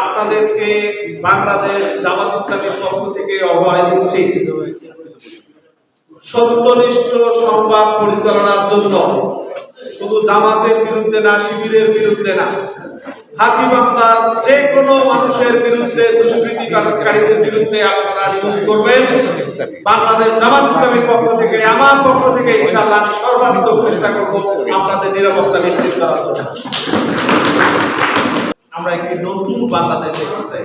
আপনাদেরকে বাংলাদেশ জামাত ইসলামের পক্ষ থেকে অভয় দিচ্ছি। সত্যনিষ্ঠ সংবাদ পরিচালনার জন্য শুধু জামাতের বিরুদ্ধে না, শিবিরের বিরুদ্ধে না হাতিবান্দার যে কোনো মানুষের বিরুদ্ধে, দুষ্কৃতিকারীদের বিরুদ্ধে আপনারা নিউজ করবেন। বাংলাদেশ জামাত ইসলামের পক্ষ থেকে, আমার পক্ষ থেকে ইনশাআল্লাহ আমি সর্বাত্মক চেষ্টা করব আপনাদের নিরাপত্তা নিশ্চিত করার জন্য। আমরা একটি নতুন বাংলাদেশ দেখতে চাই।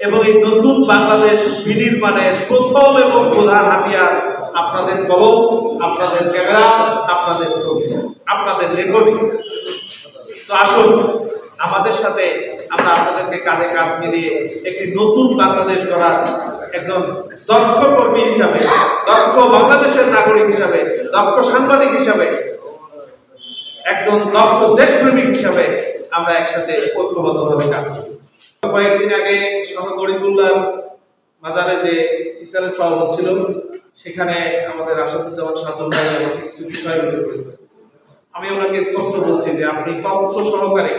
এবং এই নতুন বাংলাদেশ বিনির্মাণের প্রথম এবং প্রধান হাতিয়ার আপনাদের কলম, আপনাদের ক্যামেরা, আপনাদের ছবি, আপনাদের লেখনী। তো আসুন, আমাদের সাথে আমরা আপনাদেরকে কাঁধে কাঁধ মিলিয়ে একটি নতুন বাংলাদেশ গড়ার একজন দক্ষ কর্মী হিসাবে, দক্ষ বাংলাদেশের নাগরিক হিসাবে, দক্ষ সাংবাদিক হিসাবে, একজন দক্ষ দেশপ্রেমিক হিসাবে আমরা একসাথে ঐক্যবদ্ধভাবে কাজ করি। কয়েকদিন আগে সহ গরিবুল্লাহ মাজারে যে ইসরায়েল সভা হচ্ছিল সেখানে আমাদের আসাদুজ্জামান সাজন ভাই আমাকে কিছু বিষয় উল্লেখ করেছে। আমি ওনাকে স্পষ্ট বলছি যে আপনি তথ্য সহকারে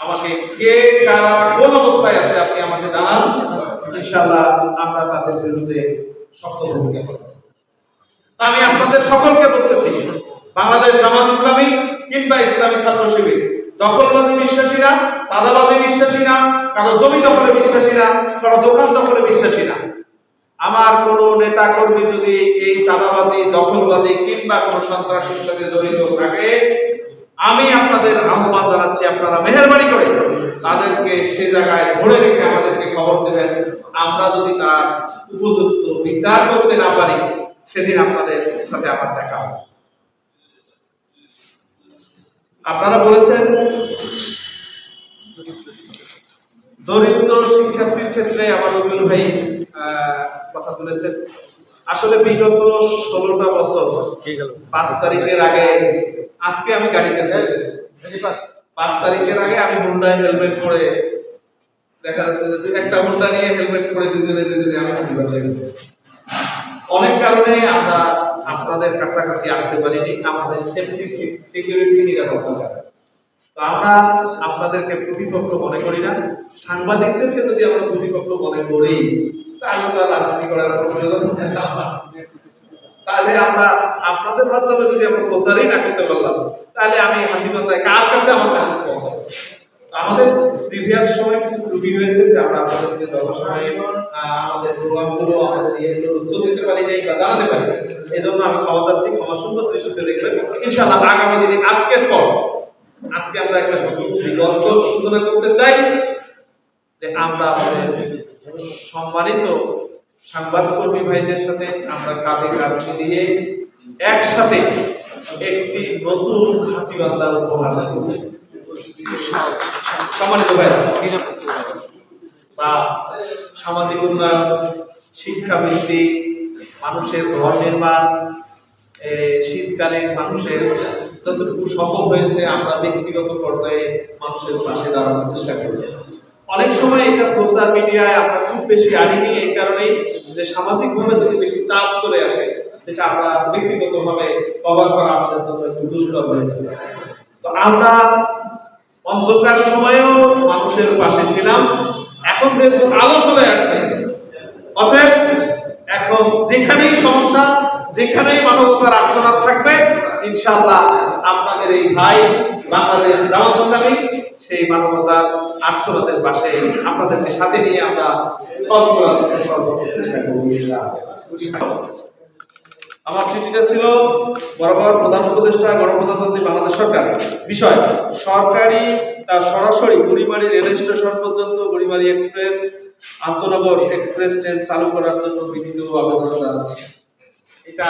আমাকে কে, কারা, কোন অবস্থায় আছে আপনি আমাকে জানান। ইনশাআল্লাহ আমরা তাদের বিরুদ্ধে শক্ত ভূমিকা করব। আমি আপনাদের সকলকে বলতেছি, বাংলাদেশ জামাত ইসলামী কিংবা ইসলামী ছাত্র শিবির দখলবাজি বিশ্বাসী না সাদাবাজি বিশ্বাসী না কারও জমি দখলে বিশ্বাসী না কারও দোকান দখলে বিশ্বাসী না আমার কোন নেতা কর্মী যদি এই চাঁদাবাজি, দখলবাজি কিংবা কোন সন্ত্রাসীর সাথে জড়িত থাকে, আমি আপনাদের আহ্বান জানাচ্ছি, আপনারা মেহরবানি করে তাদেরকে সে জায়গায় ধরে রেখে আমাদেরকে খবর দেবেন। আমরা যদি তার উপযুক্ত বিচার করতে না পারি, সেদিন আপনাদের সাথে আমার দেখা হবে। আপনারা বলেছেন দরিদ্র শিক্ষার্থীর ক্ষেত্রে আমার রবিউল ভাই কথা তুলেছেন। আসলে বিগত ষোলোটা বছর পাঁচ তারিখের আগে আজকে আমি গাড়িতে চলে গেছি। পাঁচ তারিখের আগে আমি হুন্ডায় হেলমেট পরে দেখা যাচ্ছে যে একটা হুন্ডা নিয়ে হেলমেট পরে দুজনে দুজনে আমি অনেক কারণে আমরা আপনাদের কাছাকাছি আসতে পারিনি, আমাদের সেফটি সিকিউরিটি নিরাপত্তা। তো আমরা আপনাদেরকে প্রতিপক্ষ মনে করি না। সাংবাদিকদেরকে যদি আমরা প্রতিপক্ষ মনে করি, তাহলে তো রাজনীতি করার প্রয়োজন তাহলে আমরা আপনাদের মাধ্যমে যদি আমরা প্রচারই না করতে পারলাম, তাহলে আমি হাতিবান্ধায় কার কাছে আমার মেসেজ পৌঁছাবো? আমাদের প্রিভিয়াস সময় কিছু ত্রুটি হয়েছে যে আমরা আপনাদেরকে যথাসময়ে আমাদের প্রোগ্রামগুলো আমাদের ইয়েগুলোর উত্তর দিতে পারি নাই বা জানাতে পারি। এই জন্য আমি ক্ষমা চাচ্ছি, ক্ষমা সুন্দর দৃষ্টিতে দেখবেন ইনশাআল্লাহ আগামী দিনে, আজকের পর, আজকে আমরা একটা নতুন দিগন্ত সূচনা করতে চাই, যে আমরা আমাদের সম্মানিত সাংবাদিককর্মী ভাইদের সাথে আমরা কাঁধে কাঁধ মিলিয়ে একসাথে একটি নতুন হাতিবান্ধা উপহার দিতে চাই সম্মানিত বা সামাজিক উন্নয়ন, শিক্ষাবৃত্তি, মানুষের ঘর নির্মাণ শীতকালে মানুষের যতটুকু সম্ভব হয়েছে, আমরা ব্যক্তিগত পর্যায়ে মানুষের পাশে দাঁড়ানোর চেষ্টা করেছি। অনেক সময় এটা প্রচার মিডিয়ায় আমরা খুব বেশি আনিনি এই কারণেই যে সামাজিকভাবে যদি বেশি চাপ চলে আসে, যেটা আমরা ব্যক্তিগতভাবে কভার করা আমাদের জন্য একটু দুষ্কর হয়ে তো আমরা অন্ধকার সময়েও মানুষের পাশে ছিলাম এখন যেহেতু আলো চলে আসছে, অতএব এখন যেখানেই সমস্যা, যেখানেই মানবতার আত্মনাদ থাকবে, ইনশাআল্লাহ আপনাদের এই ভাই বাংলাদেশ জামাত ইসলামী, সেই মানবতার আত্মনাদের পাশে আপনাদেরকে সাথে নিয়ে আমরা করার চেষ্টা করব। আমার চিঠিটা ছিল বরাবর প্রধান উপদেষ্টা, গণপ্রজাতন্ত্রী বাংলাদেশ সরকার। বিষয়, সরকারি সরাসরি বুড়িমারি রেল স্টেশন পর্যন্ত বুড়িমারি এক্সপ্রেস, আন্তনগর এক্সপ্রেস ট্রেন চালু করার জন্য বিনীত আবেদন জানাচ্ছি। এটা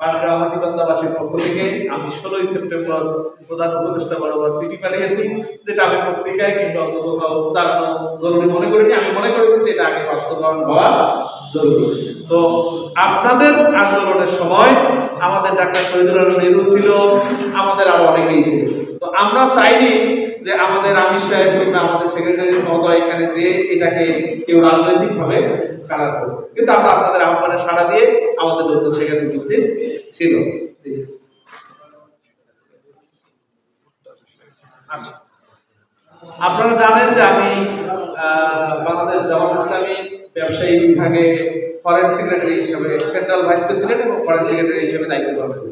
পাটগ্রাম হাতিবান্দাবাসীর পক্ষ থেকে আমি ষোলোই সেপ্টেম্বর প্রধান উপদেষ্টা বরাবর চিঠি পাঠিয়েছি, যেটা আমি পত্রিকায় কিংবা অন্য কোথাও জানানো জরুরি মনে করিনি। আমি মনে করেছি যে এটা আগে বাস্তবায়ন হওয়া তো আপনাদের আন্দোলনের সময় আমাদের ডাক্তার শহীদুল নেহরু ছিল, আমাদের আরও অনেকেই ছিল। তো আমরা চাইনি যে আমাদের আমির সাহেব কিংবা আমাদের সেক্রেটারি মহোদয় এখানে যে এটাকে কেউ রাজনৈতিকভাবে কারার করবে কিন্তু আমরা আপনাদের আহ্বানে সাড়া দিয়ে আমাদের নতুন সেখানে উপস্থিত ছিল। আচ্ছা। আপনারা জানেন যে আমি বাংলাদেশ জামাত ইসলামী ব্যবসায়ী বিভাগে ফরেন সেক্রেটারি হিসেবে সেন্ট্রাল ভাইস প্রেসিডেন্ট এবং ফরেন সেক্রেটারি হিসেবে দায়িত্ব পালন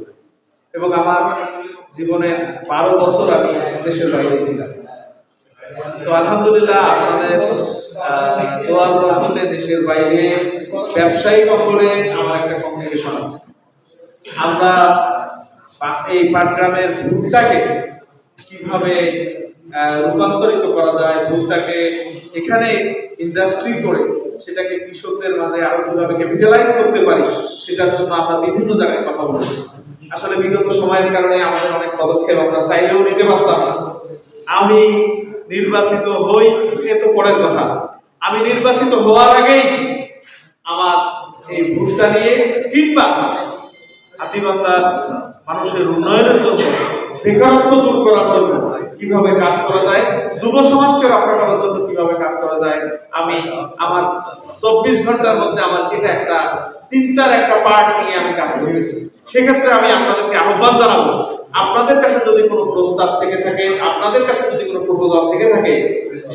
এবং আমার জীবনের বারো বছর আমি দেশের বাইরে ছিলাম। তো আলহামদুলিল্লাহ আহ, দোয়ার বরকতে দেশের বাইরে ব্যবসায়িক অঙ্গনে আমার একটা কমিউনিকেশন আছে। আমরা এই পাটগ্রামের ভুট্টাকে কীভাবে রূপান্তরিত করা যায় ভুট্টাকে এখানে ইন্ডাস্ট্রি করে সেটাকে কৃষকদের মাঝে আরও কীভাবে ক্যাপিটালাইজ করতে পারি, সেটার জন্য আমরা বিভিন্ন জায়গায় কথা বলেছি। আসলে বিগত সময়ের কারণে আমাদের অনেক পদক্ষেপ আমরা চাইলেও নিতে পারতাম না। আমি নির্বাচিত হই, এ তো পরের কথা। আমি নির্বাচিত হওয়ার আগেই আমার এই ভুট্টা নিয়ে কিংবা হাতিবান্দার মানুষের উন্নয়নের জন্য বেকারত্ব দূর করার জন্য কীভাবে কাজ করা যায়, যুব সমাজকে রক্ষা করার জন্য কীভাবে কাজ করা যায়, আমি আমার চব্বিশ ঘণ্টার মধ্যে আমার এটা একটা চিন্তার একটা পার্ট নিয়ে আমি কাজ করেছি। সেক্ষেত্রে আমি আপনাদেরকে আহ্বান জানাব, আপনাদের কাছে যদি কোনো প্রস্তাব থেকে থাকে, আপনাদের কাছে যদি কোনো প্রপোজাল থেকে থাকে,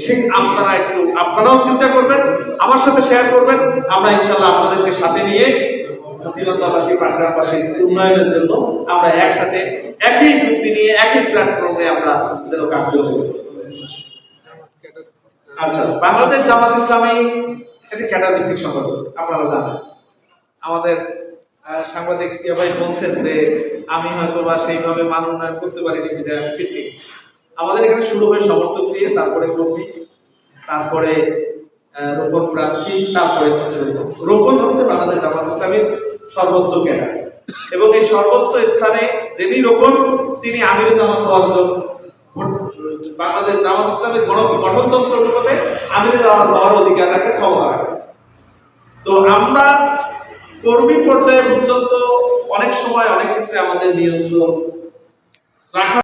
সে আপনারা একটু, আপনারাও চিন্তা করবেন, আমার সাথে শেয়ার করবেন, আমরা ইনশাল্লাহ আপনাদেরকে সাথে নিয়ে জীবনদাবাসী পাটগ্রামবাসীর উন্নয়নের জন্য আমরা একসাথে একই বুদ্ধি নিয়ে, একই প্ল্যাটফর্মে আমরা যেন কাজ করতে আচ্ছা বাংলাদেশ জামাত ইসলামী এটি ক্যাডার ভিত্তিক সংগঠন, আপনারা জানেন। আমাদের সাংবাদিক ভাই বলছেন যে, আমি হয়তো বা সেইভাবে মান উন্নয়ন করতে পারিনি বিধায় আমি আমাদের এখানে শুরু হয় সমর্থক দিয়ে তারপরে কর্মী, তারপরে রোপণ প্রার্থী তারপরে হচ্ছে রোপণ। হচ্ছে বাংলাদেশ জামাত ইসলামীর সর্বোচ্চ ক্যাডার এবং এই সর্বোচ্চ স্থানে যিনি রোপণ, তিনি আমিরে জামাত হওয়ার জন্য। বাংলাদেশ জামাত ইসলামের গঠনতন্ত্র অনুপাতে আমিরে জামাত হওয়ার অধিকার রাখে ক্ষমতা তো আমরা কর্মী পর্যায়ে পর্যন্ত অনেক সময় অনেক ক্ষেত্রে আমাদের নিয়ন্ত্রণ রাখা